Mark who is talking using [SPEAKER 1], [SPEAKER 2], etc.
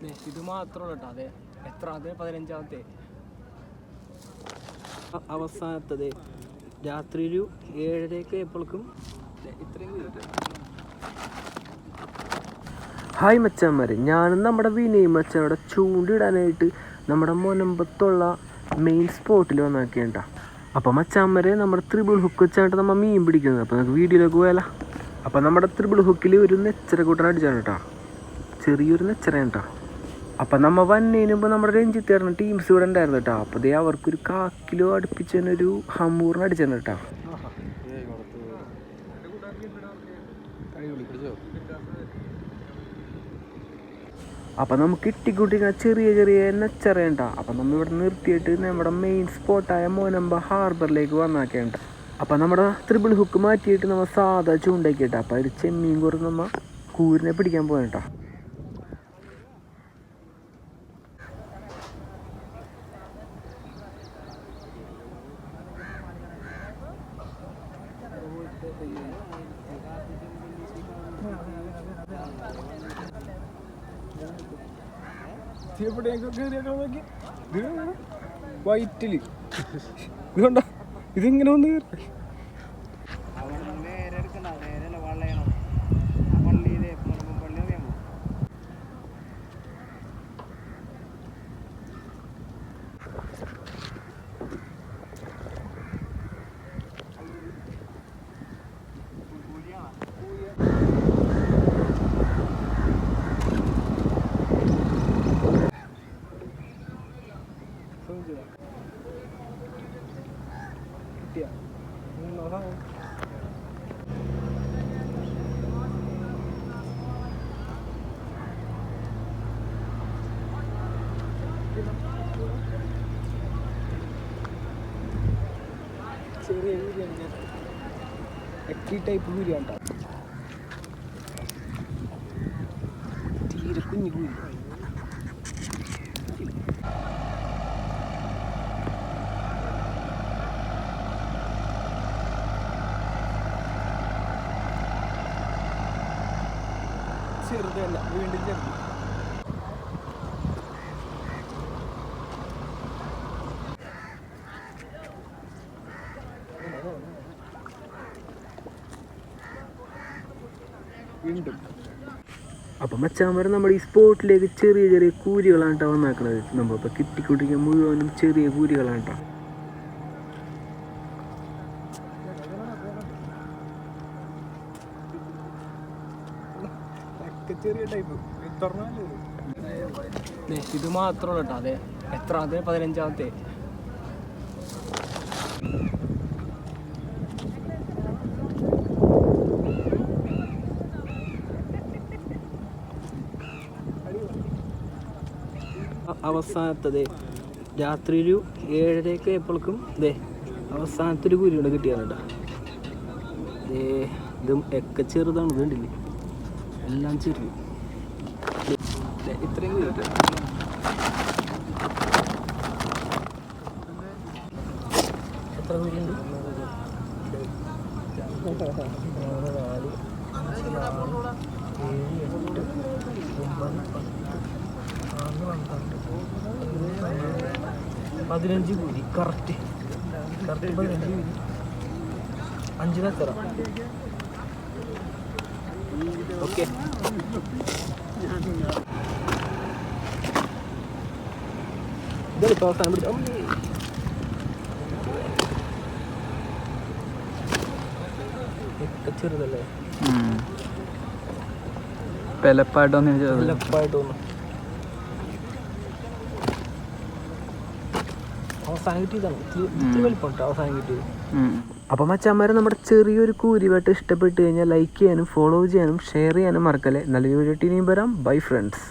[SPEAKER 1] ദേ, ഇത് മാത്രമേ കേട്ടോ അതെ. എത്ര അതെ പതിനഞ്ചാമത്തെ. അവസാനത്തത്. രാത്രി ഒരു ഏഴരയൊക്കെ എപ്പോഴേക്കും ഇത്രയും ഹായ് മച്ചന്മാരെ ഞാനും നമ്മുടെ വിനയ് മച്ചനോടെ ചൂണ്ടിടാനായിട്ട് നമ്മുടെ മുനമ്പത്തുള്ള മെയിൻ സ്പോട്ടിൽ വന്നാക്കിയണ്ട അപ്പോൾ മച്ചാമ്മരെ നമ്മുടെ ത്രിബിൾ ഹുക്ക് വെച്ചായിട്ട് നമ്മൾ മീൻ പിടിക്കുന്നത്. അപ്പോൾ നമുക്ക് വീഡിയോയിലേക്ക് പോയാലോ. അപ്പോൾ നമ്മുടെ ത്രിബിൾ ഹുക്കിൽ ഒരു നെച്ചര കൂട്ടൻ അടിച്ചാണ് കേട്ടോ. ചെറിയൊരു നെച്ചറയാണ് കേട്ടോ. അപ്പം നമ്മൾ വന്നതിന് മുമ്പ് നമ്മുടെ രഞ്ജിത്ത് ചേർന്ന ടീംസ് ഇവിടെ ഉണ്ടായിരുന്നു കേട്ടോ. അപ്പോൾ ദേ അവർക്കൊരു കാ കിലോ അടുപ്പിച്ച് തന്നെ ഒരു ഹമ്മൂറിന് അടിച്ചാണ് കേട്ടോ. അപ്പം നമുക്ക് ഇട്ടിക്കുട്ടിങ്ങനെ ചെറിയ ചെറിയ നെച്ചറയുണ്ട അപ്പം നമ്മൾ ഇവിടെ നിർത്തിയിട്ട് നമ്മുടെ മെയിൻ സ്പോട്ടായ മോനമ്പ ഹാർബറിലേക്ക് വന്നാക്കേണ്ട. അപ്പം നമ്മുടെ ത്രിബിൾ ഹുക്ക് മാറ്റിയിട്ട് നമ്മൾ സാധാ ചൂണ്ടാക്കിയിട്ട അപ്പം അതിൽ ചെമ്മീൻ കുറച്ച് നമ്മൾ കൂരിനെ പിടിക്കാൻ പോകണ്ട വൈറ്റിൽ. ഇതുണ്ടോ ഇതിങ്ങനെ വന്ന് കയറി. ചെറിയ വീര്യാണ് എക്കി ടൈപ്പ് വീര്യാണ് തീരെ കുഞ്ഞു കൂരി ചെറുതല്ല വീണ്ടും ചെറുത്. വീണ്ടും. അപ്പം മച്ചാമരം നമ്മുടെ ഈ സ്പോട്ടിലേക്ക് ചെറിയ ചെറിയ കൂലികളാണ് കേട്ടോ വന്നാക്കണത്. നമ്മളിപ്പോൾ കിട്ടിക്കൊണ്ടിരിക്കാൻ മുഴുവനും ചെറിയ കൂലികളാണ് കേട്ടോ. ചെറിയ ടൈപ്പ് ഇത് മാത്രമല്ല കേട്ടോ അതെ. എത്ര അതെ പതിനഞ്ചാമത്തെ അവസാനത്തത് രാത്രി ഒരു ഏഴരയൊക്കെ എപ്പോഴേക്കും ദേ അവസാനത്തെ ഒരു കുരി കൂടെ കിട്ടിയാണ് കേട്ടോ ഇതും ഒക്കെ ചെറുതാണ് ഇതുണ്ടല്ലേ കണ്ടില്ലേ? എല്ലാം ചെറിയ. ഇത്രയും എത്ര നാല് പതിനഞ്ച് കൂലി കറക്റ്റ് കറക്റ്റ് പതിനഞ്ച് ഓക്കെ ഇതെടുത്തോ അവസാനം പിടിച്ചോ ചെറുതല്ലേ
[SPEAKER 2] പെലപ്പായിട്ടൊന്നും
[SPEAKER 1] ലപ്പായിട്ട് തോന്നും അവസാനം കിട്ടിയതാണ്. വലിപ്പം അവസാനം കിട്ടിയത്. അപ്പം മച്ചാന്മാരെ നമ്മുടെ ചെറിയൊരു കൂരിവായിട്ട് ഇഷ്ടപ്പെട്ട് കഴിഞ്ഞാൽ ലൈക്ക് ചെയ്യാനും ഫോളോ ചെയ്യാനും ഷെയർ ചെയ്യാനും മറക്കല്ലേ. നല്ലൊരു വീഡിയോ ടീനിയും വരാം. Bye friends